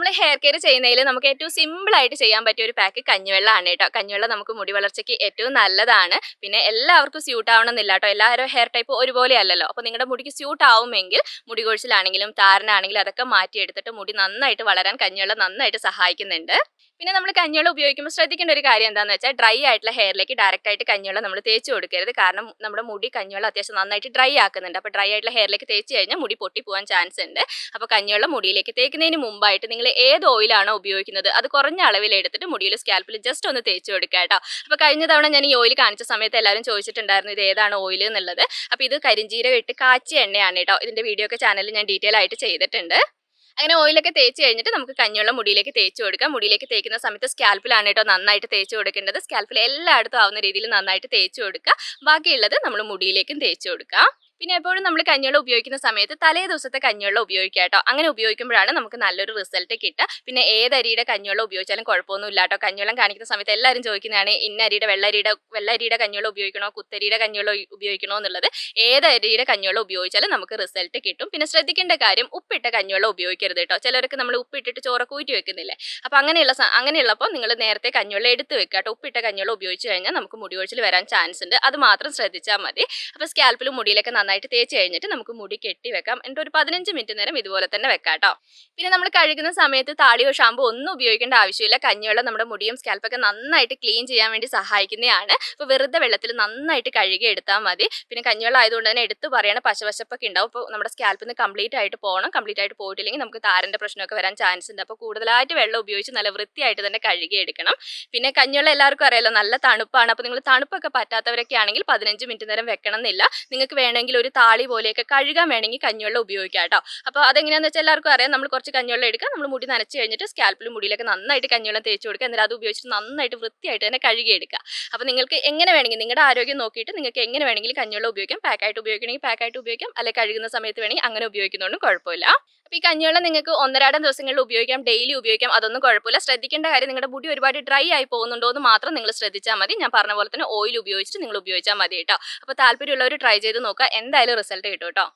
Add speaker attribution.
Speaker 1: നമ്മൾ hair care ചെയ്യുന്നതിൽ നമുക്ക് ഏറ്റവും സിമ്പിൾ ആയിട്ട് ചെയ്യാൻ പറ്റിയ ഒരു പാക്ക് കഞ്ഞിവെള്ളമാണ് കേട്ടോ. കഞ്ഞിവെള്ളം നമുക്ക് മുടി വളർച്ചയ്ക്ക് ഏറ്റവും നല്ലതാണ്. പിന്നെ എല്ലാവർക്കും സ്യൂട്ട് ആവണമെന്നില്ല കേട്ടോ. എല്ലാവരും ഹെയർ ടൈപ്പ് ഒരുപോലെ അല്ലല്ലോ അപ്പോൾ നിങ്ങളുടെ മുടിക്ക് സ്യൂട്ട് ആവുമെങ്കിൽ മുടി കൊഴിച്ചിലാണെങ്കിലും താരനാണെങ്കിലും അതൊക്കെ മാറ്റിയെടുത്തിട്ട് മുടി നന്നായിട്ട് വളരാൻ കഞ്ഞിവെള്ളം നന്നായിട്ട് സഹായിക്കുന്നുണ്ട്. പിന്നെ നമ്മൾ കഞ്ഞിവെള്ളം ഉപയോഗിക്കുമ്പോൾ ശ്രദ്ധിക്കേണ്ട ഒരു കാര്യം എന്താണെന്ന് വെച്ചാൽ ഡ്രൈ ആയിട്ടുള്ള ഹെയറിലേക്ക് ഡയറക്റ്റ് ആയിട്ട് കഞ്ഞിവെള്ളം നമ്മൾ തേച്ച് കൊടുക്കരുത്. കാരണം നമ്മുടെ മുടി കഞ്ഞിവെള്ളം അത്യാവശ്യം നന്നായിട്ട് ഡ്രൈ ആക്കുന്നുണ്ട്. അപ്പോൾ ഡ്രൈ ആയിട്ടുള്ള ഹെയറിലേക്ക് തേച്ച് കഴിഞ്ഞാൽ മുടി പൊട്ടി പോകാൻ ചാൻസ് ഉണ്ട്. അപ്പോൾ കഞ്ഞിവെള്ളം മുടിയിലേക്ക് തേക്കുന്നതിന് മുമ്പായിട്ട് നിങ്ങൾ ഏത് ഓയിലാണോ ഉപയോഗിക്കുന്നത് അത് കുറഞ്ഞ അളവിൽ എടുത്തിട്ട് മുടിയിൽ സ്കാൽപ്പിൽ ജസ്റ്റ് ഒന്ന് തേച്ച് കൊടുക്കുക കേട്ടോ. അപ്പോൾ കഴിഞ്ഞ തവണ ഞാൻ ഈ ഓയിൽ കാണിച്ച സമയത്ത് എല്ലാവരും ചോദിച്ചിട്ടുണ്ടായിരുന്നു ഇത് ഏതാണ് ഓയിൽ എന്നുള്ളത്. അപ്പോൾ ഇത് കരിഞ്ചീരകം ഇട്ട് കാച്ചിയ എണ്ണയാണ് കേട്ടോ. ഇതിന്റെ വീഡിയോ ഒക്കെ ചാനലിൽ ഞാൻ ഡീറ്റെയിൽ ആയിട്ട് ചെയ്തിട്ടുണ്ട്. അങ്ങനെ ഓയിലൊക്കെ തേച്ച് കഴിഞ്ഞിട്ട് നമുക്ക് കഞ്ഞിവെള്ളം മുടിയിലേക്ക് തേച്ച് കൊടുക്കാം. മുടിയിലേക്ക് തേക്കുന്ന സമയത്ത് സ്കാൽപ്പിലാണ് കേട്ടോ നന്നായിട്ട് തേച്ച് കൊടുക്കേണ്ടത്. സ്കാൽപ്പിൽ എല്ലായിടത്തും ആവുന്ന രീതിയിൽ നന്നായിട്ട് തേച്ച് കൊടുക്കുക. ബാക്കിയുള്ളത് നമ്മൾ മുടിയിലേക്കും തേച്ച് കൊടുക്കാം. പിന്നെ എപ്പോഴും നമ്മൾ കഞ്ഞിവെള്ളം ഉപയോഗിക്കുന്ന സമയത്ത് തലേ ദിവസത്തെ കഞ്ഞിവെള്ളം ഉപയോഗിക്കുക കേട്ടോ. അങ്ങനെ ഉപയോഗിക്കുമ്പോഴാണ് നമുക്ക് നല്ലൊരു റിസൾട്ട് കിട്ടുക. പിന്നെ ഏത് അരിയുടെ കഞ്ഞിവെള്ളം ഉപയോഗിച്ചാലും കുഴപ്പമൊന്നും ഇല്ല കേട്ടോ. കഞ്ഞിവെള്ളം കാണിക്കുന്ന സമയത്ത് എല്ലാവരും ചോദിക്കുന്നതാണ് ഇന്ന അരിയുടെ വെള്ളരിയുടെ വെള്ളരിയുടെ കഞ്ഞിവെള്ളം ഉപയോഗിക്കണോ? കുത്തരിയുടെ കഞ്ഞിവെള്ളം ഉപയോഗിക്കണോ? എന്നുള്ളത് ഏത് അരിയുടെ കഞ്ഞിവെള്ളം ഉപയോഗിച്ചാലും നമുക്ക് റിസൾട്ട് കിട്ടും. പിന്നെ ശ്രദ്ധിക്കേണ്ട കാര്യം ഉപ്പിട്ട കഞ്ഞിവെള്ളം ഉപയോഗിക്കരുത് കേട്ടോ. ചിലർക്ക് നമ്മൾ ഉപ്പിട്ടിട്ട് ചോറൊക്കെ വെക്കുന്നില്ലേ? അപ്പോൾ അങ്ങനെയുള്ള അങ്ങനെയുള്ളപ്പോൾ നിങ്ങൾ നേരത്തെ കഞ്ഞിവെള്ളം എടുത്ത് വെക്കുക കേട്ടോ. ഉപ്പിട്ട കഞ്ഞിവെള്ളം ഉപയോഗിച്ച് കഴിഞ്ഞാൽ നമുക്ക് മുടി കൊഴിച്ചിൽ വരാൻ ചാൻസ് ഉണ്ട്. അത് മാത്രം ശ്രദ്ധിച്ചാൽ മതി. അപ്പോൾ സ്കാൽപ്പിലും മുടിയിലൊക്കെ നന്നായിട്ട് തേച്ച് കഴിഞ്ഞിട്ട് നമുക്ക് മുടി കെട്ടി വെക്കാം. എന്നിട്ട് ഒരു പതിനഞ്ച് മിനിറ്റ് നേരം ഇതുപോലെ തന്നെ വെക്കാം കേട്ടോ. പിന്നെ നമ്മൾ കഴുകുന്ന സമയത്ത് താളിയോ ഷാമ്പോ ഒന്നും ഉപയോഗിക്കേണ്ട ആവശ്യമില്ല. കഞ്ഞിവെള്ളം നമ്മുടെ മുടിയും സ്കാൽപ്പൊക്കെ നന്നായിട്ട് ക്ലീൻ ചെയ്യാൻ വേണ്ടി സഹായിക്കുന്നതാണ്. അപ്പോൾ വെറുതെ വെള്ളത്തിൽ നന്നായിട്ട് കഴുകി എടുത്താൽ മതി. പിന്നെ കഞ്ഞിവെള്ളം ആയതുകൊണ്ട് തന്നെ എടുത്ത് പറയണ പശവശപ്പൊക്കെ ഉണ്ടാവും. അപ്പോൾ നമ്മുടെ സ്കാൽപ്പിൽ നിന്ന് കംപ്ലീറ്റ് ആയിട്ട് പോകണം കംപ്ലീറ്റ് ആയിട്ട് പോയിട്ടില്ലെങ്കിൽ നമുക്ക് താരന്റെ പ്രശ്നമൊക്കെ വരാൻ ചാൻസ് ഉണ്ട്. അപ്പോൾ കൂടുതലായിട്ട് വെള്ളം ഉപയോഗിച്ച് നല്ല വൃത്തിയായിട്ട് തന്നെ കഴുകി എടുക്കണം. പിന്നെ കഞ്ഞിവെള്ളം എല്ലാവർക്കും അറിയാലോ നല്ല തണുപ്പാണ്. അപ്പോൾ നിങ്ങൾ തണുപ്പൊക്കെ പറ്റാത്തവരൊക്കെ ആണെങ്കിൽ പതിനഞ്ച് മിനിറ്റ് നേരം വെക്കണം എന്നില്ല നിങ്ങൾക്ക് വേണമെങ്കിൽ ഒരു താളി പോലെയൊക്കെ കഴുകാൻ വേണമെങ്കിൽ കഞ്ഞിവെള്ളം ഉപയോഗിക്കാം കേട്ടോ. അപ്പോൾ അതെങ്ങനെയാണെന്ന് വെച്ചാൽ എല്ലാവർക്കും അറിയാം. നമ്മൾ കുറച്ച് കഞ്ഞിവെള്ളം എടുക്കുക. നമ്മൾ മുടി നനച്ച് കഴിഞ്ഞിട്ട് സ്കാൽപ്പിലും മുടിയിലൊക്കെ നന്നായിട്ട് കഞ്ഞിവെള്ളം തേച്ച് കൊടുക്കുക. എന്നിട്ട് അത് ഉപയോഗിച്ചിട്ട് നന്നായിട്ട് വൃത്തിയായിട്ട് തന്നെ കഴുകിയെടുക്കുക അപ്പോൾ നിങ്ങൾക്ക് എങ്ങനെ വേണമെങ്കിൽ നിങ്ങളുടെ ആരോഗ്യം നോക്കിയിട്ട് നിങ്ങൾക്ക് എങ്ങനെ വേണമെങ്കിലും കഞ്ഞിവെള്ളം ഉപയോഗിക്കാം. പാക്കായിട്ട് ഉപയോഗിക്കണമെങ്കിൽ പാക്കായിട്ട് ഉപയോഗിക്കാം. അല്ലെങ്കിൽ കഴുകുന്ന സമയത്ത് വേണമെങ്കിൽ അങ്ങനെ ഉപയോഗിക്കുന്നതുകൊണ്ടും കുഴപ്പമില്ല. ഈ കഞ്ഞിവെള്ളം നിങ്ങൾക്ക് ഒന്നരാടം ദിവസങ്ങളിൽ ഉപയോഗിക്കാം ഡെയിലി ഉപയോഗിക്കാം അതൊന്നും കുഴപ്പമില്ല. ശ്രദ്ധിക്കേണ്ട കാര്യം നിങ്ങളുടെ മുടി ഒരുപാട് ഡ്രൈ ആയി പോകുന്നുണ്ടോ എന്ന് മാത്രം നിങ്ങൾ ശ്രദ്ധിച്ചാൽ മതി. ഞാൻ പറഞ്ഞ പോലെ തന്നെ ഓയിൽ ഉപയോഗിച്ചിട്ട് നിങ്ങൾ ഉപയോഗിച്ചാൽ മതി കേട്ടോ. അപ്പോൾ താല്പര്യമുള്ളവർ ട്രൈ ചെയ്ത് നോക്കുക. എന്തായാലും റിസൾട്ട് കിട്ടും കേട്ടോ.